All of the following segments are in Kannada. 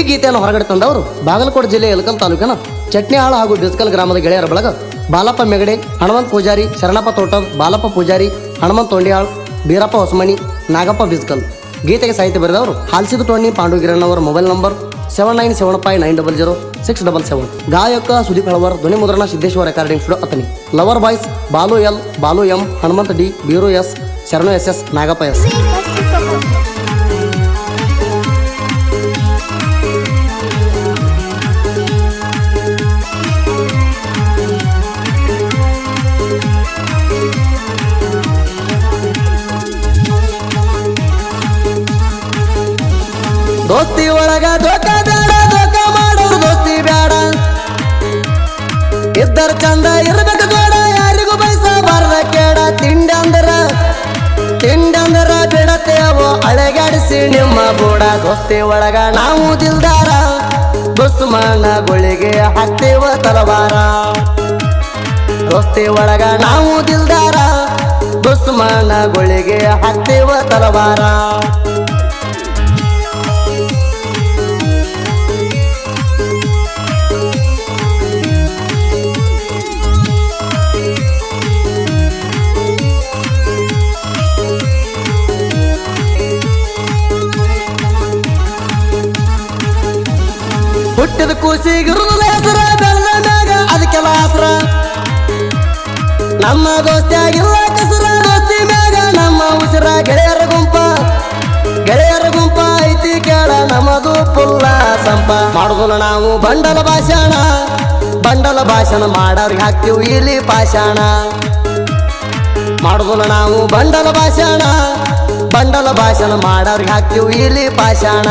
ಈ ಗೀತೆಯನ್ನು ಹೊರಗಡೆ ತಂದವರು ಬಾಗಲಕೋಟೆ ಜಿಲ್ಲೆ ಎಲಕಲ್ ತಾಲೂಕಿನ ಚಟ್ನಿಹಾಳ ಹಾಗೂ ಬಿಸ್ಕಲ್ ಗ್ರಾಮದ ಗೆಳೆಯರ ಬಳಗ ಬಾಲಪ್ಪ ಮೆಗಡೆ ಹನುಮಂತ್ ಪೂಜಾರಿ, ಶರಣಪ್ಪ ತೋಟ, ಬಾಲಪ್ಪ ಪೂಜಾರಿ ಹನುಮಂತ್ ತೊಂಡಿಯಾಳ್ ಬೀರಪ್ಪ ಹೊಸಮಣಿ, ನಾಗಪ್ಪ ಬಿಸ್ಕಲ್. ಗೀತೆಗೆ ಸಾಹಿತ್ಯ ಬರೆದವರು ಹಾಲ್ಸಿದ ಟೋಣಿ ಪಾಂಡುಗಿರಣ್ಣ ಅವರ mobile number seven nine seven five nine double zero six double seven. ಗಾಯಕ ಸುದೀಪ್ ಹಳವರ್, ಧ್ವನಿ ಮುದ್ರಣ Siddeshwara recording studio Athani lover boys Balu L, Balu M Hanumanth D, Beeru S, Sharanu S S, Nagappa S. ದೋಸ್ತಿ ಒಳಗ ಬೇಡ ದೋಕ ಮಾಡೋರು ದೋಸ್ತಿ ಬೇಡ. ಇದ್ದರ ಚಂದ ಇರಬೇಕು ಬೇಡ ಯಾರಿಗೂ ಬಯಸಬಾರ್ದ ಕೇಡ. ತಿಂಡಿ ಅಂದ್ರ ತಿಂಡಿ ಅಂದ್ರ ಬಿಡತೇವೋ ಅಳೆಗಾಡಿಸಿ ನಿಮ್ಮ ಬೂಡ ದೋಸ್ತಿ ಒಳಗ ನಾವು ದಿಲ್ದಾರ. ದುಸ್ಮನ ಗುಳಿಗೆ ಹಾಕ್ತೇವ ತಲವಾರ. ದೋಸ್ತಿ ಒಳಗ ನಾವು ದಿಲ್ದಾರ. ದುಸ್ಮನ ಗುಳಿಗೆ ಹಾಕ್ತೇವ ತಲವಾರ. ಹುಟ್ಟಿದ ಕೂಸಿಗಿರುವುದಿಲ್ಲ ಹೆಸರ ಮ್ಯಾಗ ಅದಕ್ಕೆಲ್ಲ ನಮ್ಮ ದೋಸ್ತಿಯಾಗಿಲ್ಲ ಕಸರ ದೋಸ್ತಿ ಮ್ಯಾಗ ನಮ್ಮ ಉಸಿರ ಗೆಳೆಯರ ಗುಂಪ. ಗೆಳೆಯರ ಗುಂಪ ಐತಿ ಕೇಳ ನಮ್ಮದು ಪುಲ್ಲ ಸಂಪ. ಮಾಡುದಿಲ್ಲ ನಾವು ಬಂಡಲ ಭಾಷಣ. ಬಂಡಲ ಭಾಷಣ ಮಾಡೋರಿಗೆ ಹಾಕ್ತೀವಿ ಇಲ್ಲಿ ಪಾಷಾಣ. ಮಾಡುದಿಲ್ಲ ನಾವು ಬಂಡಲ ಭಾಷಣ. ಬಂಡಲ ಭಾಷಣ ಮಾಡೋರಿಗೆ ಹಾಕ್ತೀವಿ ಇಲ್ಲಿ ಪಾಷಾಣ.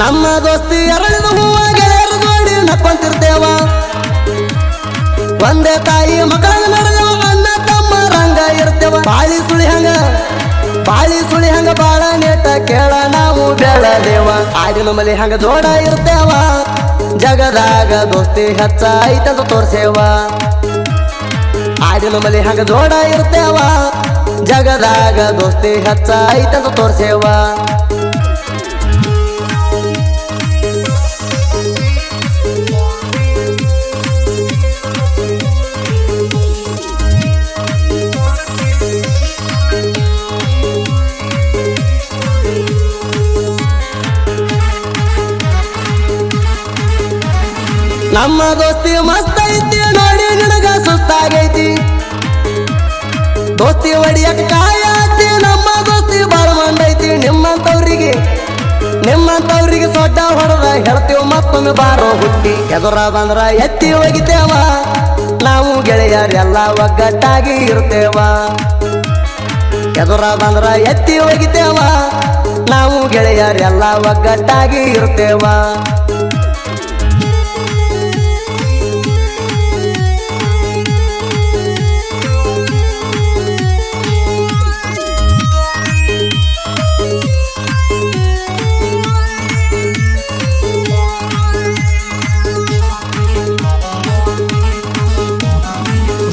ನಮ್ಮ ದೋಸ್ತಿ ಅರಳಿದ ಹೂವ ಗೆಳೆಯರು ನೋಡಿ ನಕ್ಕೊಂತಿರ್ತೇವ. ಒಂದೇ ತಾಯಿ ಮಕ್ಕಳನ್ನು ನಡೆದೇವ ಅನ್ನ ತಮ್ಮ ರಂಗ ಇರ್ತೇವ. ಬಾಳಿ ಸುಳಿ ಹಂಗ, ಬಾಳಿ ಸುಳಿ ಹಂಗ ಬಾಳ ನೇಟ ಕೇಳ ನಾವು ಬೆಳದೇವ. ಆಡಿನ ಮಲಿ ಹಂಗ ಜೋಡ ಇರ್ತೇವ. ಜಗದಾಗ ದೋಸ್ತಿ ಹೆಚ್ಚ ಐತಂತ ತೋರ್ಸೇವ. ಆಡಿನ ಮಲಿ ಹಂಗ ಜೋಡ ಇರ್ತೇವ. ಜಗದಾಗ ದೋಸ್ತಿ ಹೆಚ್ಚ ಐತಂತ ತೋರ್ಸೇವ. ನಮ್ಮ ದೋಸ್ತಿ ಮಸ್ತ್ ಐತಿ ನೋಡಿ ನಿನಗ ಸುಸ್ತಾಗೈತಿ ದೋಸ್ತಿ ಒಡಿಯಕ್ ಕಾಯತಿ ನಮ್ಮ ದೋಸ್ತಿ ಬಾಳ ಮಂದೈತಿ ನಿಮ್ಮಂತವ್ರಿಗೆ ನಿಮ್ಮಂತವ್ರಿಗೆ ಸೊಡ್ಡ ಹೊಡೆದ ಹೇಳ್ತೀವಿ ಮತ್ತೊಮ್ಮೆ ಬಾರೋ ಹುಟ್ಟಿ. ಎದುರ ಬಂದ್ರ ಎತ್ತಿ ಹೋಗಿದ್ದೇವ. ನಾವು ಗೆಳೆಯರೆಲ್ಲ ಒಗ್ಗಟ್ಟಾಗಿ ಇರ್ತೇವ ಎದುರ ಬಂದ್ರ ಎತ್ತಿ ಹೋಗಿದ್ದೇವ. ನಾವು ಗೆಳೆಯರೆಲ್ಲ ಒಗ್ಗಟ್ಟಾಗಿ ಇರ್ತೇವ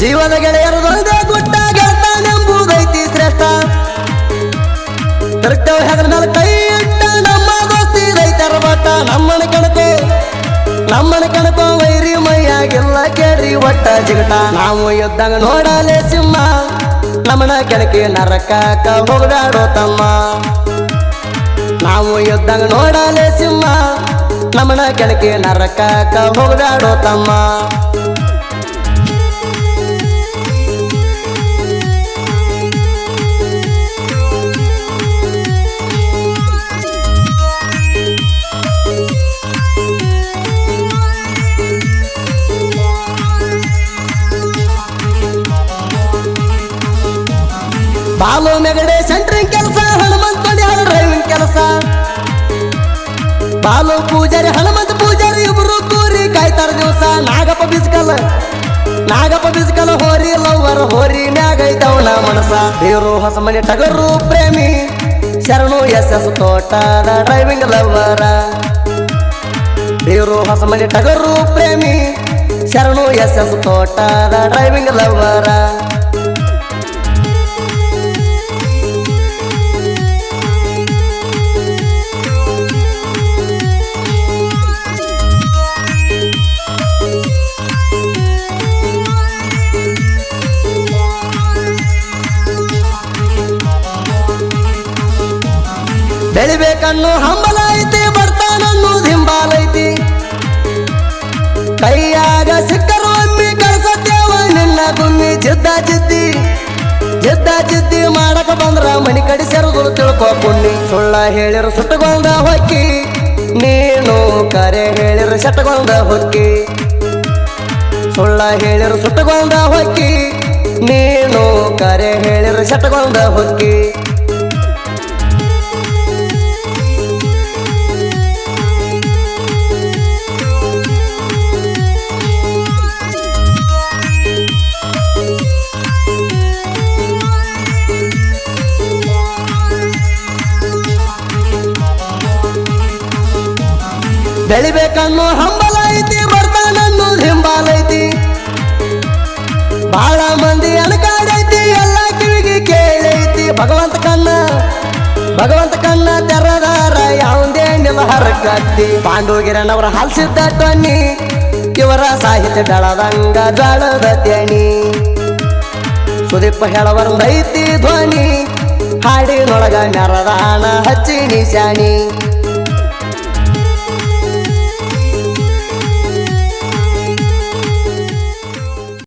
ಜೀವದ ಗೆಳೆಯರು ದೊಡ್ಡ ಗುಟ್ಟ ಗೆಳತಾನೆಂಬುದೈತಿ ಶ್ರೇಷ್ಠ. ಕರ್ತವ್ಯ ಹೆಗಲ ಮೇಲೆ ಕೈ ಇಟ್ಟ ನಮ್ಮ ದೋಸ್ತಿ ರೈತರ ಬಟ್ಟ ನಮ್ಮನ ಕಣಕೋ ನಮ್ಮನ ಕಣಕೋ ವೈರಿ ಮೈಯಾಗಿಲ್ಲ ಕೇಳ್ರಿ ಒಟ್ಟ ಜಿಗಟ. ನಾವು ಯುದ್ಧ ನೋಡಲೇ ಸಿಂಹ, ನಮ್ಮನ ಕೆಣಕಿ ನರಕಾಕ ಹೋಗದಾಡೋ ತಮ್ಮ. ನಾವು ಯುದ್ಧಂಗ ನೋಡಲೇ ಸಿಂಹ, ನಮ್ಮನ ಕೆಣಕಿ ನರಕಾಕ ಹೋಗದಾಡೋ ತಮ್ಮ. ಬಾಲು ಮೆಗಡೆ ಸೆಂಟ್ರಿಂಗ್ ಕೆಲಸ, ಹನುಮಂತ ಡ್ರೈವಿಂಗ್ ಕೆಲಸ. ಬಾಲು ಪೂಜಾರಿ, ಹನುಮಂತ ಪೂಜಾರಿ, ಇಬ್ರು ಕೂರಿ ಕಾಯ್ತಾರ ದಿವಸ. ನಾಗಪ್ಪ ಬಿಸ್ಕಲ್ ನಾಗಪ್ಪ ಬಿಸ್ಕಲ್ ಹೋರಿ, ಲವ್ವರ ಹೋರಿ ಮ್ಯಾಗೈತವನ ಮನಸ ದೇವರು ಹೊಸ ಮನೆ ಟಗರು ಪ್ರೇಮಿ, ಶರಣು ಎಸ್ ಎಸ್ ತೋಟದ ಡ್ರೈವಿಂಗ್ ಲವ್ವರ. ದೇವರು ಹೊಸ ಮನೆ ಟಗರು ಪ್ರೇಮಿ, ಶರಣು ಎಸ್ ಎಸ್ ತೋಟದ ಡ್ರೈವಿಂಗ್ ಲವ್ವರ. ಬೆಳಿಬೇಕನ್ನೋ ಹಂಬಲ ಐತಿ ಬರ್ತಾನನ್ನು ಹಿಂಬಾಲ ಐತಿ ಕೈಯಾಗ ಸಿಕ್ಕರು ಒಮ್ಮಿ ಕಳ್ಸತ್ತೇವ, ನಿನ್ನ ಗುಮ್ಮಿ ಜಿದ್ದ ಜಿದ್ದಿ. ಜಿದ್ದ ಜಿದ್ದಿ ಮಾಡಕ ಬಂದ್ರ ಮನಿ ಕಡಿ ಸೆರದು ತಿಳ್ಕೊ ಪುಣ್ಣಿ ಸುಳ್ಳ ಹೇಳಿರು ಸುಟ್ಟುಕೊಂಡ ಹೊಕ್ಕಿ, ನೀನು ಕರೆ ಹೇಳಿರು ಸೆಟ್ಟಗೊಂಡ ಹೊಕ್ಕಿ. ಸುಳ್ಳ ಹೇಳಿರು ಸುಟ್ಟುಕೊಂಡ ಹೊಕ್ಕಿ, ನೀನು ಕರೆ ಹೇಳಿರು ಸೆಟ್ಟಗೊಂಡ ಹೊಕ್ಕಿ. ಬೆಳಿಬೇಕನ್ನೋ ಹಂಬಲ ಐತಿ ಬರ್ತಾನನ್ನು ಹಿಂಬಾಲ ಐತಿ ಬಾಳ ಮಂದಿ ಅಣಕಾಡೈತಿ, ಎಲ್ಲ ಕಿವಿಗೆ ಕೇಳೈತಿ. ಭಗವಂತ ಕನ್ನ ಭಗವಂತ ಕನ್ನ ತೆರದಾರ, ಯಾವುದೇ ನಿಲಹರ ಹರಕತ್ತಿ ಪಾಂಡುಗಿರನವರ ಹಲ್ಸಿದ್ದ ಟೊನ್ನಿ ಇವರ ಸಾಹಿತ್ಯ ಬೆಳದಂಗ ಬೆಳದ ತೆಣಿ. ಸುದೀಪ ಐತಿ ಧ್ವನಿ, ಹಾಡಿನೊಳಗ ನರದಾನ ಹಚ್ಚಿ ನಿಶಾನಿ.